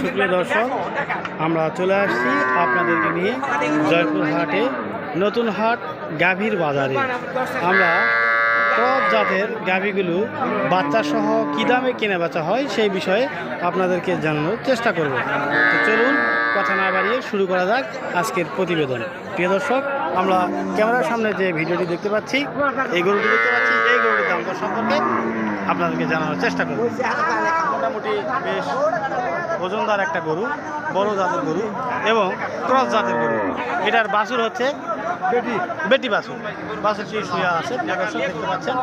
সুপ্রিয় দর্শক, আমরা চলে আসছি আপনাদেরকে নিয়ে জয়পুর হাটে নতুন হাট গাভীর বাজারে। আমরা টপ জাতের গাভীগুলো বাচ্চা সহ কী দামে কেনা বেচা হয় সেই বিষয়ে আপনাদেরকে জানানোর চেষ্টা করব। তো চলুন, কথা না বাড়িয়ে শুরু করা যাক আজকের প্রতিবেদন। প্রিয় দর্শক, আমরা ক্যামেরার সামনে যে ভিডিওটি দেখতে পাচ্ছি, এই গরুটি দেখতে পাচ্ছি, এই গরুটির দাম সম্পর্কে আপনাদেরকে জানানোর চেষ্টা করব। মোটামুটি বেশ ওজনদার একটা গরু বড় জাতের গরু এবং ক্রস জাতের গরু। এটার বাছুর হচ্ছে বেটি। বেটি বাছুর। বাছুর সেই শুয়ে আছে? দেখতে পাচ্ছেন।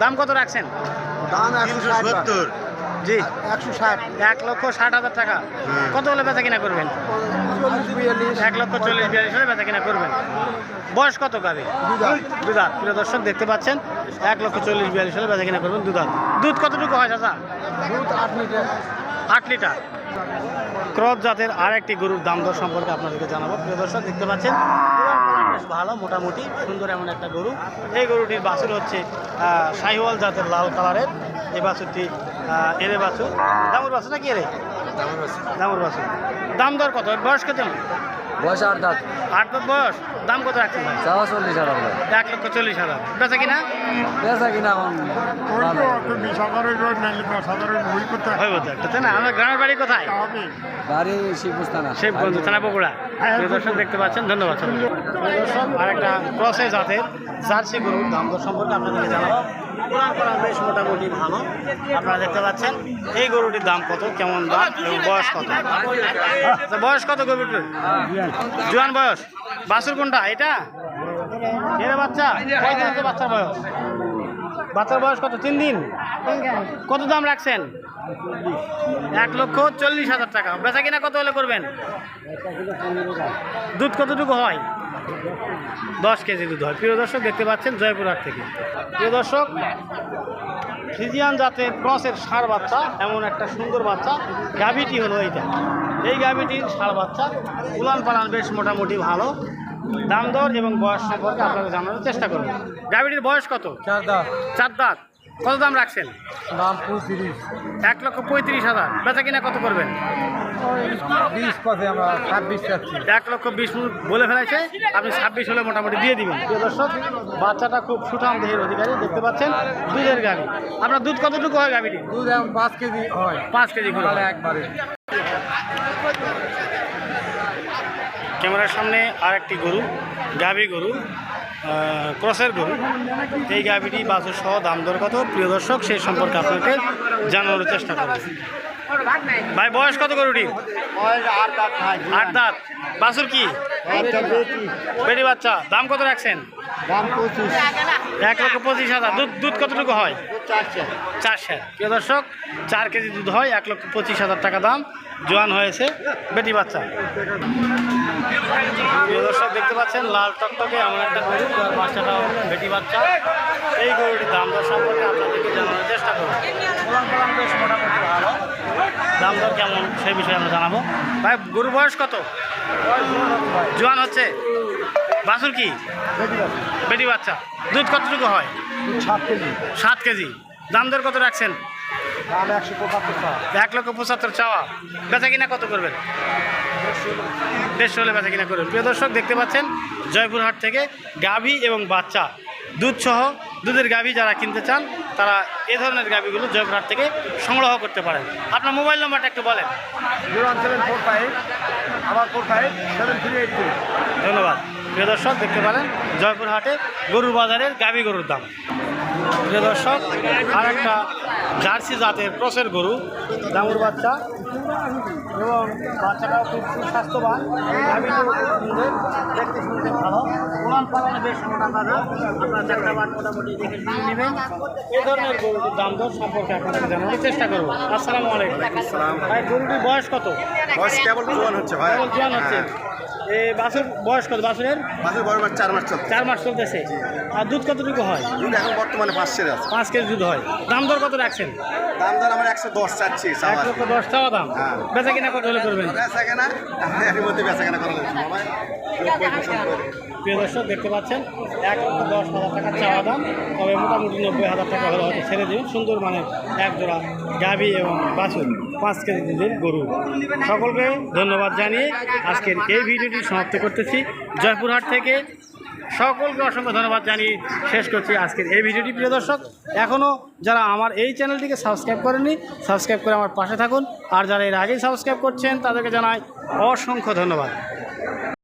দাম কত রাখছেন? দাম একশো সত্তর। জি একশো ষাট। এক লক্ষ ষাট হাজার টাকা। কত হলে বেচা কিনা করবেন? এক লক্ষ চল্লিশ বিয়াল্লিশ হলে বেচা কিনা করবেন। বয়স কত গাবে দুধাত। প্রিয় দর্শক দেখতে পাচ্ছেন এক লক্ষ চল্লিশ বিয়াল্লিশ হলে বেচা কিনা করবেন দুধাত। দুধ কতটুকু হয় চাচা? দুধ আট লিটার। আট লিটার। ক্রপ জাতের আর একটি গরুর দাম দর সম্পর্কে আপনাদেরকে জানাব। প্রিয় দর্শক দেখতে পাচ্ছেন বেশ ভালো মোটামুটি সুন্দর এমন একটা গরু। এই গরুটির বাছুর হচ্ছে শাহিওয়াল জাতের লাল কালারের। এই বাছুরটি এলে এরে বাছুর। দামুর বাছুর নাকি এরে? দামুর বাছুর। দাম দর কত? বয়স্ক বয়স কত? বয়স আট দাঁত? আট দাঁত বয়স। দাম কত রাখছেন চাওয়া চল্লিশ হাজার এক লক্ষ চল্লিশ হাজার। বেচা কিনা? বেচা কিনা এখন আমার গ্রামের বাড়ি কোথায়? বাড়ি শিবস্থানা শিবগঞ্জ থানা বগুড়া। প্রিয় দর্শক দেখতে পাচ্ছেন ধন্যবাদ দর্শক আর একটা ক্রসে জাতের জার্সি গরুর দাম দর সম্পর্কে আপনাদেরকে জানাব। পুরান করা বেশ মোটামুটি ভালো। আপনারা দেখতে পাচ্ছেন এই গরুটির দাম কত কেমন দাম বয়স কত? আচ্ছা, বয়স কত গরুটির? জোয়ান বয়স। বাছুর কোনটা? এটা এর বাচ্চা বাচ্চার বয়স? বাচ্চার বয়স কত? তিন দিন? কত দাম রাখছেন? এক লক্ষ চল্লিশ হাজার টাকা। বেচা কিনা কত হলে করবেন? দুধ কতটুকু হয়? দশ কেজি দুধ হয়। প্রিয় দর্শক দেখতে পাচ্ছেন জয়পুরহাট থেকে। প্রিয় দর্শক ফ্রিজিয়ান জাতের ক্রসের ষাঁড় বাচ্চা এমন একটা সুন্দর বাচ্চা। গাভিটি হলো এইটা। এই গাভিটির ষাঁড় বাচ্চা। উলান পালান বেশ মোটামুটি ভালো। দাম দর এবং বয়স সম্পর্কে আপনাকে জানানোর চেষ্টা করব। গাভিটির বয়স কত? চার দাঁত। চার দাঁত। কত দাম রাখছেন? দাম পঁয়ত্রিশ। এক লক্ষ পঁয়ত্রিশ হাজার। বেচা কিনা কত করবেন? বিশ পথে আমরা ছাব্বিশ এক লক্ষ বিশ বলে ফেলেছে আপনি ছাব্বিশ হলে মোটামুটি দিয়ে দিবেন। প্রিয় দর্শক বাচ্চাটা খুব সুঠাম দেহের অধিকারী দেখতে পাচ্ছেন দুধের গাভি। আপনার দুধ কতটুকু হয় গাভিটি? দুধ পাঁচ কেজি হয়। পাঁচ কেজি করে। একবারে। ক্যামেরার সামনে আর একটি গরু গাভি গরু ক্রসের গরু। এই গাভিটি বাছুর সহ দাম দর কত? প্রিয় দর্শক সেই সম্পর্কে আপনাকে জানানোর চেষ্টা করব। ভাই বয়স কত গরুটি? আট দাঁত বাছুর কি? বেটি বাচ্চা। দাম কত রাখছেন? দাম পঁচিশ। এক লক্ষ পঁচিশ হাজার। দুধ দুধ কতটুকু হয়? চারশো। প্রিয় দর্শক, চার কেজি দুধ হয়, এক লক্ষ পঁচিশ হাজার টাকা দাম। জোয়ান হয়েছে বেটি বাচ্চা। প্রিয় দর্শক, দেখতে পাচ্ছেন, লাল টকটকে এমন একটা গরু বাচ্চাটাও বেটি বাচ্চা। এই গরুটির দাম দর সম্পর্কে আপনাদেরকে জানানোর চেষ্টা করব। মোটামুটি ভালো দাম দর কেমন, সেই বিষয়ে আমরা জানাব। ভাই গরু বয়স কত? জোয়ান হচ্ছে? বাছুর কি? বেটি বাচ্চা। দুধ কতটুকু হয়? সাত কেজি। সাত কেজি। দাম দর কত রাখছেন? এক লক্ষ পঁচাত্তর চাওয়া। বেচা কিনা কত করবেন? দেড়শো হলে বেচা কিনা করবেন। প্রিয় দর্শক দেখতে পাচ্ছেন জয়পুরহাট থেকে গাভী এবং বাচ্চা। দুধ সহ দুধের গাভী যারা কিনতে চান তারা এ ধরনের গাভীগুলো জয়পুরহাট থেকে সংগ্রহ করতে পারেন। আপনার মোবাইল নাম্বারটা একটু বলেন। ধন্যবাদ। প্রিয় দর্শক দেখতে পারেন জয়পুরহাটে গরুর বাজারের গাভী গরুর দাম। প্রিয় দর্শক আর একটা জার্সি জাতের ক্রসের গরু দামুর বাচ্চা এবং বাচ্চাটাও খুব সুস্বাস্থ্যবান। খুব সুন্দর দেখতে শুনতে ভালো। উড়ান পালনে বেশ মোটা তাজা আপনার চারটা বাট মোটামুটি দেখে নেবেন। এই ধরনের গরুটির দাম দর সম্পর্কে আপনাদের জানানোর চেষ্টা করব। আসসালামু আলাইকুম। ভাই গরুটির বয়স কত? বয়স কেবল জোয়ান হচ্ছে ভাই। জোয়ান হচ্ছে। বাছুর বয়স কত বাছুরের? মাসের বড় মাস চার মাস চলছে। চার মাস চলতেছে। আর দুধ কতটুকু হয়? দুধ এখন বর্তমানে পাঁচশো আছে। পাঁচ কেজি দুধ হয়। দাম দর কত রাখছেন? দাম দর আমার একশো দশ চাচ্ছি এক লক্ষ দশ টাকা দাম। হ্যাঁ। বেচা কিনা কত হলে করবেন? বেচা কেনা? এর মধ্যে বেচা কেনা করা প্রিয় দর্শক দেখতে পাচ্ছেন এক লক্ষ দশ হাজার টাকা চাওয়া দাম। তবে মোটামুটি নব্বই হাজার টাকা হলে হয়তো ছেড়ে দিন সুন্দর মানে এক জোড়া গাভী এবং বাছুর পাঁচ কেজি দুধের গরু। সকলকে ধন্যবাদ জানিয়ে আজকের এই ভিডিওটি সমাপ্ত করতেছি। জয়পুরহাট থেকে সকলকে অসংখ্য ধন্যবাদ জানিয়ে শেষ করছি আজকের এই ভিডিওটি, প্রিয় দর্শক। এখনও যারা আমার এই চ্যানেলটিকে সাবস্ক্রাইব করেনি সাবস্ক্রাইব করে আমার পাশে থাকুন। আর যারা এর আগেই সাবস্ক্রাইব করছেন, তাদেরকে জানাই অসংখ্য ধন্যবাদ।